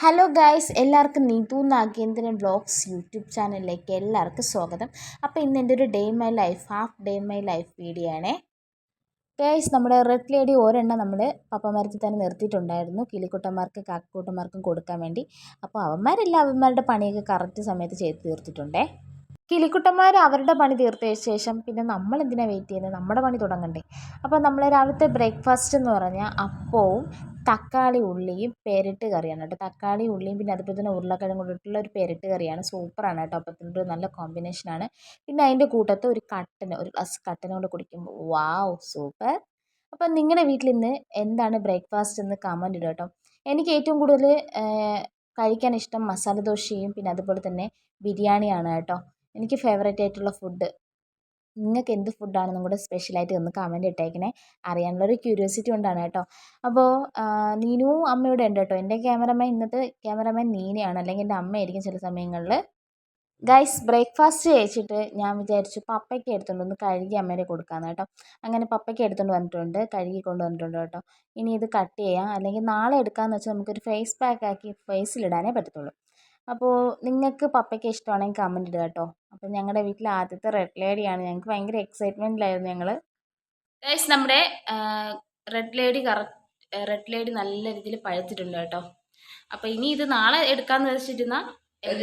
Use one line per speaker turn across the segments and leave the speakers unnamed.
Hello guys എല്ലാവർക്കും Neethu Nagendran vlogs YouTube ചാനലിലേക്ക് എല്ലാവർക്കും സ്വാഗതം. അപ്പോൾ ഇന്ന് എന്റെ ഒരു day my life half day my life video ആണേ. ഗായ്സ് നമ്മുടെ റെഡ് ലേഡി ഒരെണ്ണം നമ്മൾ പപ്പമാർക്ക് തന്നെ നിർത്തിയിട്ടുണ്ടായിരുന്നു. കിളിക്കുട്ടന്മാർക്ക് കാക്കക്കൂട്ടന്മാർക്കും കൊടുക്കാൻ വേണ്ടി. അപ്പോൾ അവന്മാരെല്ലാം അവന്മാരുടെ പണിയൊക്കെ കറക്റ്റ് സമയത്ത് ചെയ്ത് തീർത്തിട്ടുണ്ടേ. കിളിക്കുട്ടന്മാർ അവരുടെ പണി തീർത്ത ശേഷം പിന്നെ നമ്മൾ എന്തിനാണ് വെയിറ്റ് ചെയ്യുന്നത് നമ്മുടെ പണി തുടങ്ങണ്ടേ. അപ്പോൾ നമ്മൾ രാവിലത്തെ ബ്രേക്ക്ഫാസ്റ്റ് എന്ന് പറഞ്ഞാൽ അപ്പവും തക്കാളി ഉള്ളിയും പെരട്ട് കറിയാണ് കേട്ടോ. തക്കാളി ഉള്ളിയും പിന്നെ അതുപോലെ തന്നെ ഉരുളക്കിഴങ്ങ് കൊണ്ടിട്ടുള്ള ഒരു പെരട്ട് കറിയാണ്. സൂപ്പറാണ് കേട്ടോ. അപ്പത്തിന്റെ നല്ല കോമ്പിനേഷനാണ് പിന്നെ അതിന്റെ കൂട്ടത്ത് ഒരു കട്ടൻ ഒരു ഗ്ലാസ് കട്ടൻ കൊണ്ട് കുടിക്കുമ്പോൾ വാവ് സൂപ്പർ അപ്പം നിങ്ങളുടെ വീട്ടിൽ ഇന്ന് എന്താണ് ബ്രേക്ക്ഫാസ്റ്റ് എന്ന് കമന്റ് ഇടുക കേട്ടോ. എനിക്ക് ഏറ്റവും കൂടുതൽ കഴിക്കാൻ ഇഷ്ടം മസാല ദോശയും പിന്നെ അതുപോലെ തന്നെ ബിരിയാണിയാണ് കേട്ടോ. എനിക്ക് ഫേവറേറ്റ് ആയിട്ടുള്ള ഫുഡ് നിങ്ങൾക്ക് എന്ത് ഫുഡാണെന്നും കൂടെ സ്പെഷ്യലായിട്ട് ഒന്ന് കമന്റ് ഇട്ടേക്കണേ. അറിയാനുള്ളൊരു ക്യൂരിയോസിറ്റി കൊണ്ടാണ് കേട്ടോ. അപ്പോൾ നീനു അമ്മയുടെ ഉണ്ട് കേട്ടോ. എന്റെ ക്യാമറമാൻ ഇന്നത്തെ ക്യാമറമാൻ നീനയാണ്. അല്ലെങ്കിൽ എന്റെ അമ്മയായിരിക്കും ചില സമയങ്ങളിൽ. ഗൈസ് ബ്രേക്ക്ഫാസ്റ്റ് കഴിച്ചിട്ട് ഞാൻ വിചാരിച്ചു പപ്പയ്ക്ക് എടുത്തുകൊണ്ട് ഒന്ന് കഴുകി അമ്മേനെ കൊടുക്കാമെന്ന് കേട്ടോ. അങ്ങനെ പപ്പയ്ക്ക് എടുത്തുകൊണ്ട് വന്നിട്ടുണ്ട്. കഴുകി കൊണ്ട് വന്നിട്ടുണ്ട് കേട്ടോ. ഇനി ഇത് കട്ട് ചെയ്യാം. അല്ലെങ്കിൽ നാളെ എടുക്കാമെന്ന് വെച്ചാൽ നമുക്കൊരു ഫേസ് പാക്ക് ആക്കി ഫേസിലിടാനേ പറ്റത്തുള്ളൂ. അപ്പോൾ നിങ്ങൾക്ക് പപ്പയ്ക്ക് ഇഷ്ടമാണെങ്കിൽ കമന്റ് ഇടുക കേട്ടോ. അപ്പോൾ ഞങ്ങളുടെ വീട്ടിലെ ആദ്യത്തെ റെഡ് ലേഡിയാണ് ഞങ്ങൾക്ക് ഭയങ്കര എക്സൈറ്റ്മെന്റിലായിരുന്നു ഞങ്ങൾ ഗൈസ് നമ്മുടെ red lady correct red lady നല്ല രീതിയിൽ പഴുത്തിട്ടുണ്ട് കേട്ടോ. അപ്പോൾ ഇനി ഇത് നാളെ എടുക്കാമെന്ന് വെച്ചിരുന്ന
ഒരു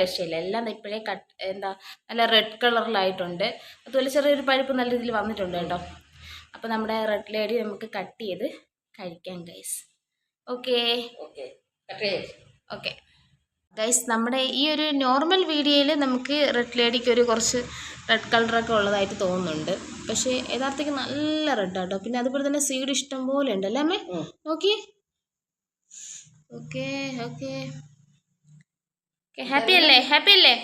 രക്ഷയില്ല.
എല്ലാം ഇപ്പോഴേ കട്ട് എന്താ നല്ല റെഡ് കളറിലായിട്ടുണ്ട് അതുപോലെ ചെറിയൊരു പഴുപ്പ് നല്ല രീതിയിൽ വന്നിട്ടുണ്ട് കേട്ടോ. അപ്പോൾ നമ്മുടെ റെഡ് ലേഡി നമുക്ക് കട്ട് ചെയ്ത് കഴിക്കാം ഗൈസ് ഓക്കേ
ഓക്കെ കട്ട് ചെയ്ത്
ഓക്കെ ഗൈസ് നമ്മുടെ ഈ ഒരു നോർമൽ വീഡിയോയിൽ നമുക്ക് റെഡ് ലേഡിക്ക് ഒരു കുറച്ച് റെഡ് കളറൊക്കെ ഉള്ളതായിട്ട് തോന്നുന്നുണ്ട്. പക്ഷേ യഥാർത്ഥത്തിൽ നല്ല റെഡ് ആട്ടോ. പിന്നെ അതുപോലെ തന്നെ സീഡ് ഇഷ്ടം പോലെ ഉണ്ട് അല്ലേ അമ്മേ?
ഓക്കെ
നോക്കി. ഓക്കെ ഓക്കെ ഹാപ്പി അല്ലേ? ഹാപ്പി അല്ലേ?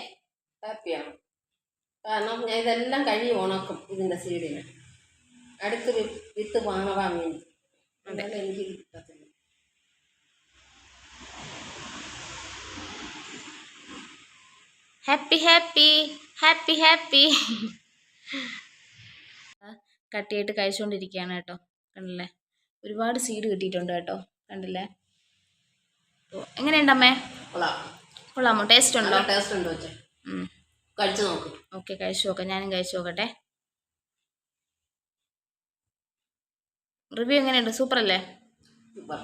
ഹാപ്പിയാണ് കാരണം ഇതെല്ലാം കഴി ഉണക്കും ഇതിന്റെ സീഡിന് അടുത്ത് വിത്ത് വാങ്ങാൻ വേണ്ടി എനിക്ക് കിട്ടത്തില്ല.
Happy happy happy happy cut ചെയ്തിട്ട് കഴിച്ചുകൊണ്ടിരിക്കുകയാണ് കേട്ടോ. കണ്ടില്ലേ? ഒരുപാട് സീഡ് കിട്ടിയിട്ടുണ്ട് കേട്ടോ. കണ്ടില്ലേ? ഓ എങ്ങനെയുണ്ട് അമ്മേ
കൊള്ളാം.
കൊള്ളാമോ? ടേസ്റ്റ് ഉണ്ടോ?
ടേസ്റ്റ് ഉണ്ടോ കഴിച്ചു നോക്കും.
ഓക്കെ കഴിച്ചു നോക്കാം. ഞാനും കഴിച്ചു നോക്കട്ടെ. റിവ്യൂ എങ്ങനെയുണ്ട്? സൂപ്പർ അല്ലേ?
സൂപ്പർ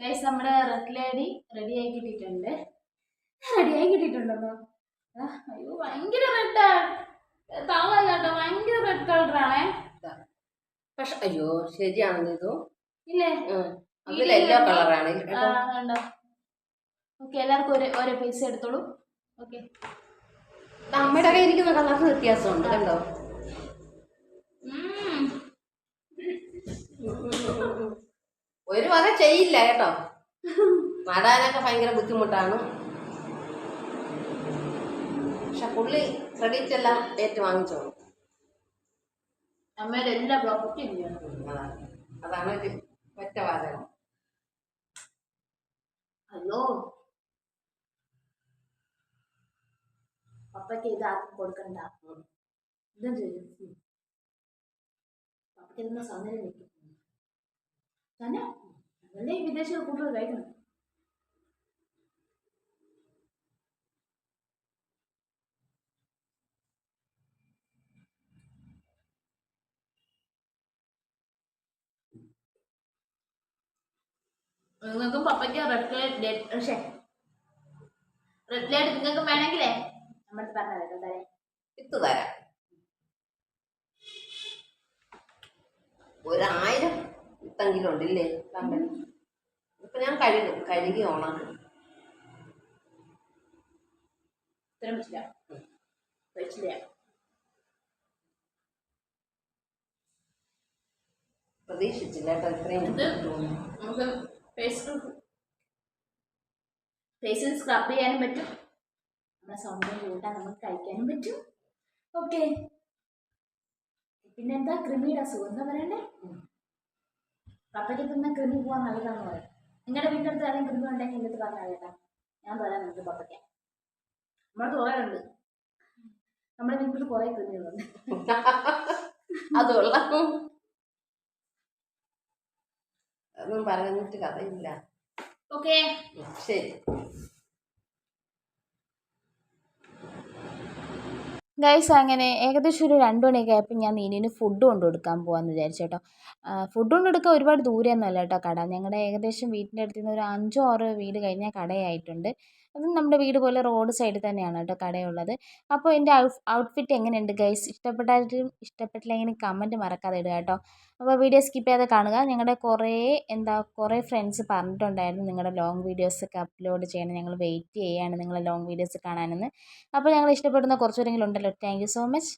ഗൈസ് നമ്മുടെ റെഡ് ലേഡി റെഡി ആയി കിട്ടിയിട്ടുണ്ട്. റെഡി ആയി കിട്ടിയിട്ടുണ്ടെന്നോ? അയ്യോ ഭയങ്കര റെഡ് തള്ളല്ല കേട്ടോ ഭയങ്കര റെഡ് കളറാണേ.
പക്ഷെ അയ്യോ ശരിയാണെന്ന് ഇതു
ഇല്ലേ?
അതിൽ എല്ലാ കളറാണ്
കണ്ടോ? ഓക്കെ എല്ലാവർക്കും ഒരു ഓരോ പീസ് എടുത്തോളൂ. ഓക്കെ
അമ്മയുടെ കയ്യിരിക്കുന്ന കളറിന് വ്യത്യാസമുണ്ട് കണ്ടോ? വക ചെയ്യില്ല കേട്ടോ. നടാനൊക്കെ ഭയങ്കര ബുദ്ധിമുട്ടാണ്. പക്ഷെ പുള്ളി ക്രെഡിറ്റ് എല്ലാം ഏറ്റു വാങ്ങിച്ചോളൂ
അമ്മയുടെ എല്ലാ പ്രോപ്പർട്ടിയും
അതാണ് ഒരു ഒറ്റ വാചകം.
അയ്യോ. പപ്പയ്ക്ക് ഇത് ആർക്കും കൊടുക്കണ്ട. ഇതും ചെയ്യും. പപ്പയ്ക്ക് ഇതിന്റെ സൗന്ദര്യം വെക്കും തന്നെ അതല്ലേ ഈ വിദേശികൾ കൂടുതൽ കഴിക്കണം. നിങ്ങൾക്കും പപ്പയ്ക്ക് റെഡ് ലൈറ്റ് പക്ഷേ റെഡ് ലൈറ്റ് നിങ്ങൾക്കും വേണമെങ്കിലേ? നമ്മൾ പറഞ്ഞത് തരാം
വിത്ത് തരാം. ഒരായിരം വിത്തെങ്കിലും ഉണ്ടില്ലേ കണ്ടേ? ഇപ്പൊ ഞാൻ കഴുകും. കഴുകി ഓണാണ്
ഇത്രയും
പ്രതീക്ഷിച്ചില്ല കേട്ടോ ഇത്രയും
ഇത് നമുക്ക് ഫേസ് ഫേസിൽ സ്ക്രബ് ചെയ്യാനും പറ്റും. നമ്മുടെ സൗന്ദര്യം കൂട്ടാൻ നമുക്ക് കഴിക്കാനും പറ്റും. ഓക്കെ പിന്നെന്താ കൃമിയുടെ അസുഖം എന്താ പറയണ്ടേ? പപ്പയ്ക്ക് തിന്ന കൃമി പോകാൻ നല്ലതാണെന്ന് പറയും. നിങ്ങളുടെ വീട്ടിന്റെ അടുത്ത് ആരെങ്കിലും കൃമി ഉണ്ടെങ്കിൽ എന്റെ അടുത്ത് പറഞ്ഞാൽ കേട്ടാ. ഞാൻ തരാം നിങ്ങൾക്ക് പപ്പയ്ക്ക്. നമ്മുടെ തോരനുണ്ട് നമ്മുടെ വീട്ടിൽ കുറേ കൃമികളുണ്ട്.
അതുള്ള ഒന്നും പറഞ്ഞിട്ട് കഥയില്ല.
ഓക്കെ.
ശരി.
ഗൈസ് അങ്ങനെ ഏകദേശം ഒരു രണ്ട് മണിയൊക്കെ ആയപ്പോൾ ഞാൻ നീനിന് ഫുഡ് കൊണ്ട് കൊടുക്കാൻ പോകാമെന്ന് വിചാരിച്ചു കേട്ടോ. ഫുഡ് കൊണ്ട് കൊടുക്കാൻ ഒരുപാട് ദൂരെയൊന്നും അല്ല കേട്ടോ കട. ഞങ്ങളുടെ ഏകദേശം വീട്ടിന്റെ അടുത്ത് നിന്ന് ഒരു അഞ്ചോ ആറോ വീട് കഴിഞ്ഞാൽ കടയായിട്ടുണ്ട്. അത് നമ്മുടെ വീട് പോലെ റോഡ് സൈഡിൽ തന്നെയാണ് കേട്ടോ കടയുള്ളത്. അപ്പോൾ എന്റെ ഔട്ട്ഫിറ്റ് എങ്ങനെയുണ്ട് ഗൈസ് ഇഷ്ടപ്പെട്ടാലും ഇഷ്ടപ്പെട്ടില്ലെങ്കിൽ കമന്റ് മറക്കാതെ ഇടുക കേട്ടോ. അപ്പോൾ വീഡിയോ സ്കിപ്പ് ചെയ്യാതെ കാണുക. ഞങ്ങളുടെ കുറേ എന്താ കുറേ ഫ്രണ്ട്സ് പറഞ്ഞിട്ടുണ്ടായിരുന്നു നിങ്ങളുടെ ലോങ് വീഡിയോസൊക്കെ അപ്ലോഡ് ചെയ്യണം. ഞങ്ങൾ വെയിറ്റ് ചെയ്യുകയാണ് നിങ്ങളുടെ ലോങ് വീഡിയോസ് കാണാനെന്ന്. അപ്പോൾ ഞങ്ങൾ ഇഷ്ടപ്പെടുന്ന കുറച്ചുപേരെങ്കിലും ഉണ്ടല്ലോ താങ്ക് യു സോ മച്ച്